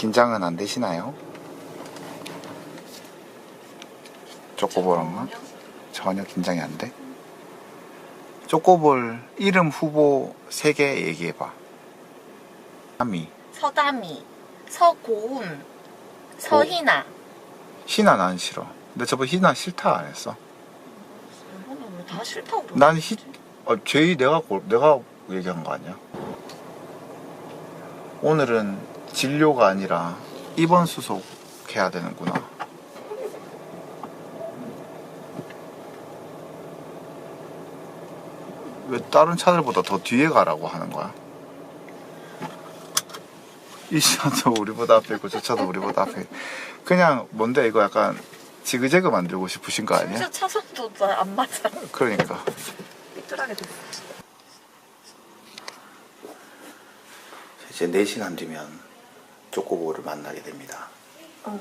긴장은 안 되시나요? 쪼꼬볼 엄마? 전혀 긴장이 안 돼? 쪼꼬볼 이름 후보 3개 얘기해봐. 하미. 서다미, 서고운, 서희나. 희나 난 싫어. 근데 저번 희나 싫다 안 했어. 이거는 왜다 싫다고 그러지? 난 희, 어, 제이 내가, 고- 내가 얘기한 거 아니야? 오늘은 진료가 아니라 입원 수속 해야 되는구나. 왜 다른 차들보다 더 뒤에 가라고 하는 거야? 이 차도 우리보다 앞에 있고 저 차도 우리보다 앞에 있고. 그냥 뭔데 이거 약간 지그재그 만들고 싶으신 거 아니야? 진짜 차선도 잘안 맞아. 그러니까 삐뚤하게 됐어. 이제 4시간 뒤면 쪼꼬볼을 만나게 됩니다. 응.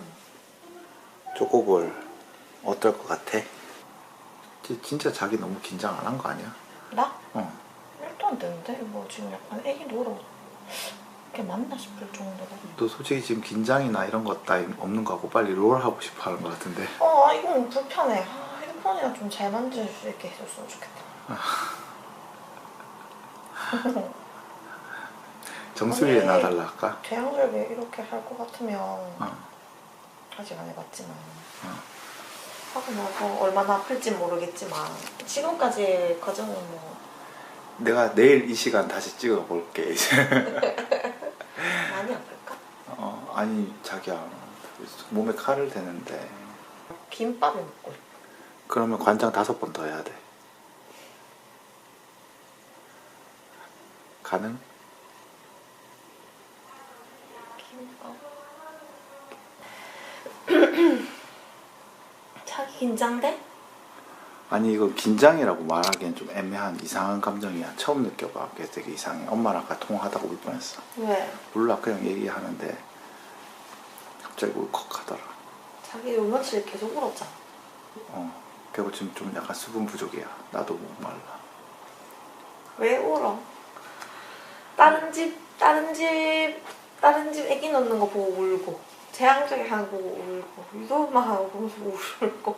쪼꼬볼 어떨 것 같아? 지- 진짜 자기 너무 긴장 안 한 거 아니야? 나? 어. 일도 안 되는데? 뭐 지금 약간 애기 놀아. 이게 맞나 싶을 정도로. 너 솔직히 지금 긴장이나 이런 것 따위 없는 거 같고 빨리 롤 하고 싶어 하는 것 같은데 어, 아, 이건 불편해. 아, 핸드폰이나 좀 잘 만질 수 있게 해줬으면 좋겠다. 정수리에 아니. 놔달라 할까? 대양절개 이렇게 할 것 같으면 어. 아직 안 해봤지만 하고 나서 얼마나 아플지 모르겠지만 지금까지 과정은 뭐 내가 내일 이 시간 다시 찍어볼게 이제 많이 아플까? 어, 아니 자기야 몸에 칼을 대는데 김밥을 먹고. 그러면 관장 다섯 번 더 해야 돼 가능? 김밥. 자기 긴장돼? 아니 이거 긴장이라고 말하기엔 좀 애매한 이상한 감정이야 처음 느껴봐 그게 되게 이상해 엄마랑 아까 통화하다가 울 뻔했어 왜? 몰라 그냥 얘기하는데 갑자기 울컥하더라 자기 요 며칠 계속 울었잖아. 어 그리고 지금 좀 약간 수분 부족이야 나도 목말라 왜 울어? 다른 집, 다른 집, 다른 집 애기 넣는 거 보고 울고, 재앙적이 하는 거 보고 울고, 유도만 하고 울고.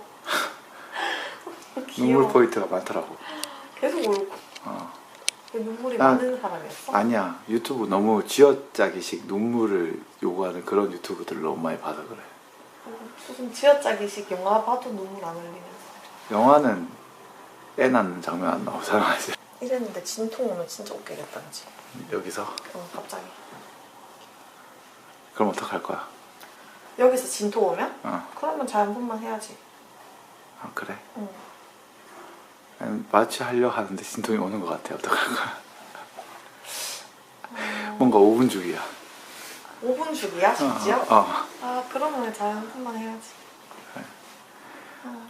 눈물 포인트가 많더라고 계속 울고. 어. 눈물이 난- 많은 사람이었어? 아니야 유튜브 너무 쥐어짜기식 눈물을 요구하는 그런 유튜브들 너무 많이 봐서 그래 무슨 쥐어짜기식 영화 봐도 눈물 안 흘리면서. 영화는 애 낳는 장면 안 나오잖아 이제 이랬는데 진통 오면 진짜 웃기겠다, 그지? 여기서 어, 갑자기. 그럼 어떡할 거야 여기서 진통 오면? 어 그러면 번만 해야지. 아, 그래 응. 아니, 마취 하려 하는데 진통이 오는 것 같아 어떡할 거야 뭔가 5분 주기야 5분 주기야, 심지어? 어, 어. 아, 그러면 번만 해야지. 그래. 아,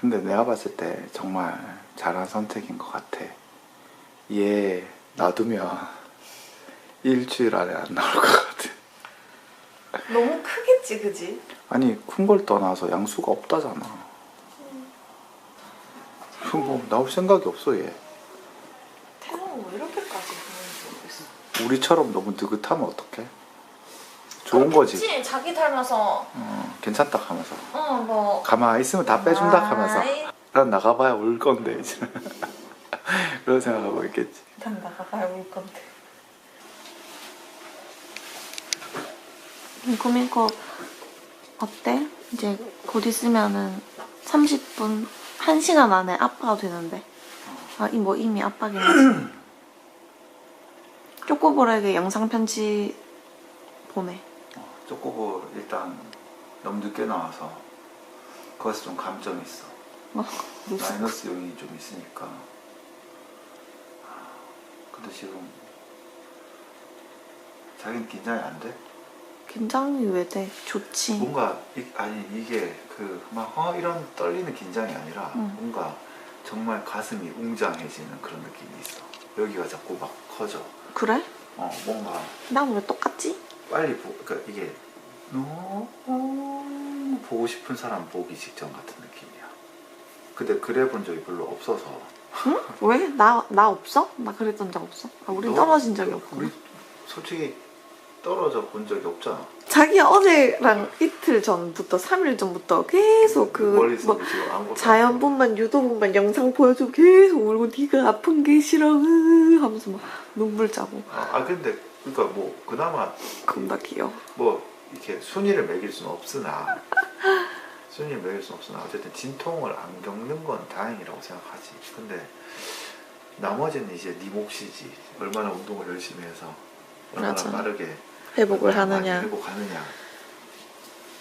근데 내가 봤을 때 정말 잘한 선택인 것 같아. 얘 놔두면 일주일 안에 안 나올 것 같아. 너무 크겠지, 그지? 아니 큰 걸 떠나서 양수가 없다잖아. 그럼 뭐 나올 생각이 없어 얘. 태동은 왜 이렇게까지 하는지 모르겠어. 우리처럼 너무 느긋하면 어떡해? 좋은 거지. 그렇지, 자기 닮아서, 어, 괜찮다 하면서 어, 뭐. 가만히 있으면 다 빼준다 하면서 난 나가봐야 울 건데 이제 그런 생각하고 있겠지. 난 나가봐야 울 건데. 고민코 어때? 이제 곧 있으면은 30분, 1시간 안에 아빠가 되는데. 아, 이 뭐 이미 아빠긴 하지. 쪼꼬볼에게 영상 편지 보내. 쪼꼬볼 일단 너무 늦게 나와서 거기서 좀 감점이 있어. 어, 마이너스 요인이 좀 있으니까. 근데 지금 자기는 긴장이 안 돼? 긴장이 왜 돼? 좋지. 뭔가 이, 아니 이게 그막 어, 이런 떨리는 긴장이 아니라 응. 뭔가 정말 가슴이 웅장해지는 그런 느낌이 있어. 여기가 자꾸 막 커져. 그래? 어 뭔가 난 왜 똑같지? 빨리 보, 그러니까 이게 너무 보고 싶은 사람 보기 직전 같은 느낌이야. 근데 그래 본 적이 별로 없어서. 응? 왜? 나, 나 없어? 나 그랬던 적 없어? 아, 너- 떨어진 적이 없고. 우리 솔직히 떨어져 본 적이 없잖아. 자기가 어제랑 이틀 전부터 3일 전부터 계속 그 멀리서 뭐 지금 아무것도 자연 분만 유도 분만 영상 보여주고 계속 울고 네가 아픈 게 싫어 으 하면서 막 눈물 짜고 아, 아 근데 그러니까 뭐 그나마 겁나 귀여워 뭐 이렇게 순위를 매길 수는 없으나 순위를 매길 수는 없으나 어쨌든 진통을 안 겪는 건 다행이라고 생각하지. 근데 나머지는 이제 네 몫이지. 얼마나 운동을 열심히 해서 얼마나 맞아. 빠르게 회복을 많이 하느냐 회복하느냐.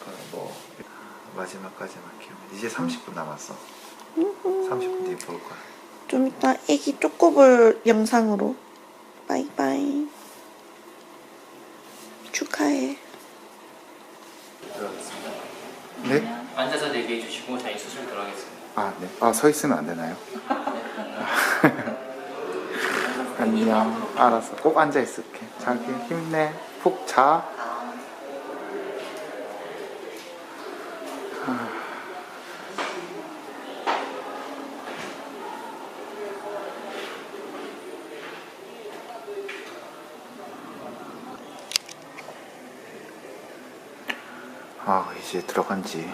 어, 뭐 마지막까지만 키우면 이제 30분 남았어. 30분 뒤에 볼 거야. 좀 이따 애기 쪼꼬볼 영상으로 바이바이 축하해 네? 앉아서 대기해 주시고 저희 수술 들어가겠습니다. 아, 네. 아, 서 있으면 안 되나요? 안녕. 알았어. 꼭 앉아 있을게. 자기 힘내. 푹 자. 아, 이제 들어간 지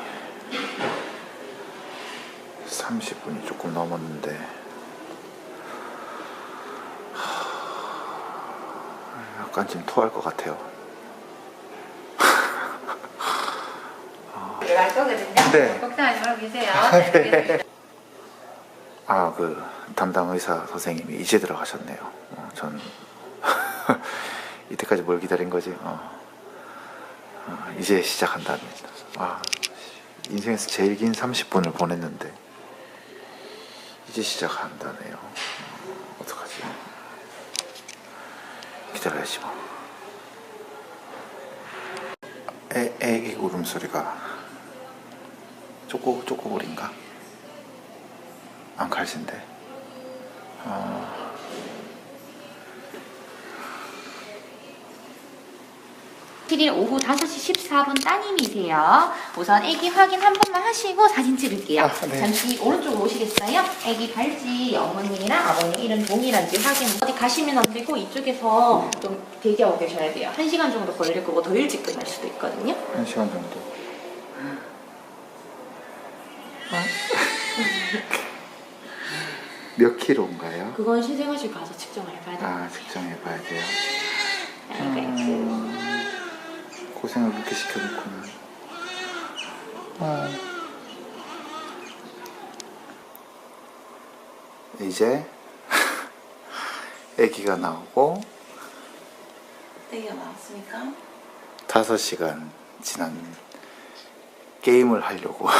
30분이 조금 넘었는데 약간 지금 토할 것 같아요. 들어갈 거거든요. 네. 걱정하지 말고 계세요. 아, 그 담당 의사 선생님이 이제 들어가셨네요. 어, 전 이때까지 뭘 기다린 거지? 어. 어, 이제 시작한답니다. 아, 인생에서 제일 긴 30분을 보냈는데 이제 시작한다네요. 어, 어떡하지? 기다려야지 뭐. 애, 애기 울음소리가 쪼꼬 쪼꼬볼인가? 안 칼진데. 어, 일 오후 5시 14분 따님이세요. 우선 아기 확인 한 번만 하시고 사진 찍을게요. 아, 네. 잠시 오른쪽으로 오시겠어요? 아기 발찌 어머님이랑 아버님 이름 동일한지 확인. 어디 가시면 안 되고 이쪽에서 좀 대기하고 계셔야 돼요. 한 시간 정도 걸릴 거고 더 일찍 끝날 수도 있거든요. 한 시간 정도. 몇 킬로인가요? 그건 신생아실 가서 측정을 해봐야 돼요. 아, 측정해 봐야 돼요. 아이고. 음, 고생을 그렇게 시켜놓고는. 어. 이제 아기가 나오고 애기가 나왔으니까 5시간 지난 게임을 하려고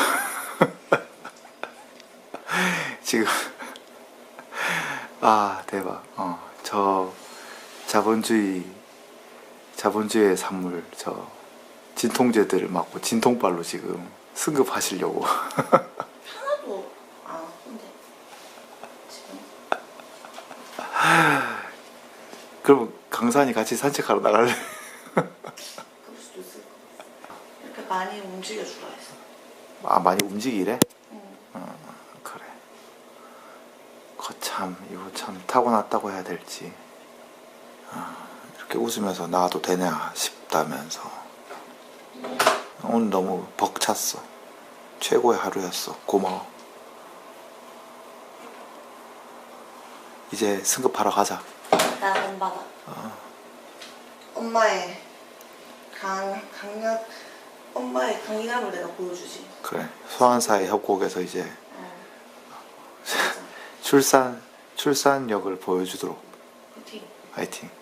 지금 아 대박 어 저 자본주의 자본주의의 산물 저 진통제들을 맞고 진통발로 지금 승급하시려고 하나도 안 아픈데 지금 그럼 강산이 같이 산책하러 나갈래? 그럴 수도 있을 것 같아 이렇게 많이 움직여주라 했어 아 많이 움직이래? 응. 어, 그래. 거참 이거 참 타고났다고 해야 될지 아, 이렇게 웃으면서 나와도 되냐 싶다면서 오늘 너무 벅찼어. 최고의 하루였어. 고마워. 이제 승급하러 가자. 나는 받아 엄마의 강, 강력 엄마의 강인함을 내가 보여주지 그래. 소환사의 협곡에서 이제 어. 출산 출산력을 보여주도록 파이팅 화이팅.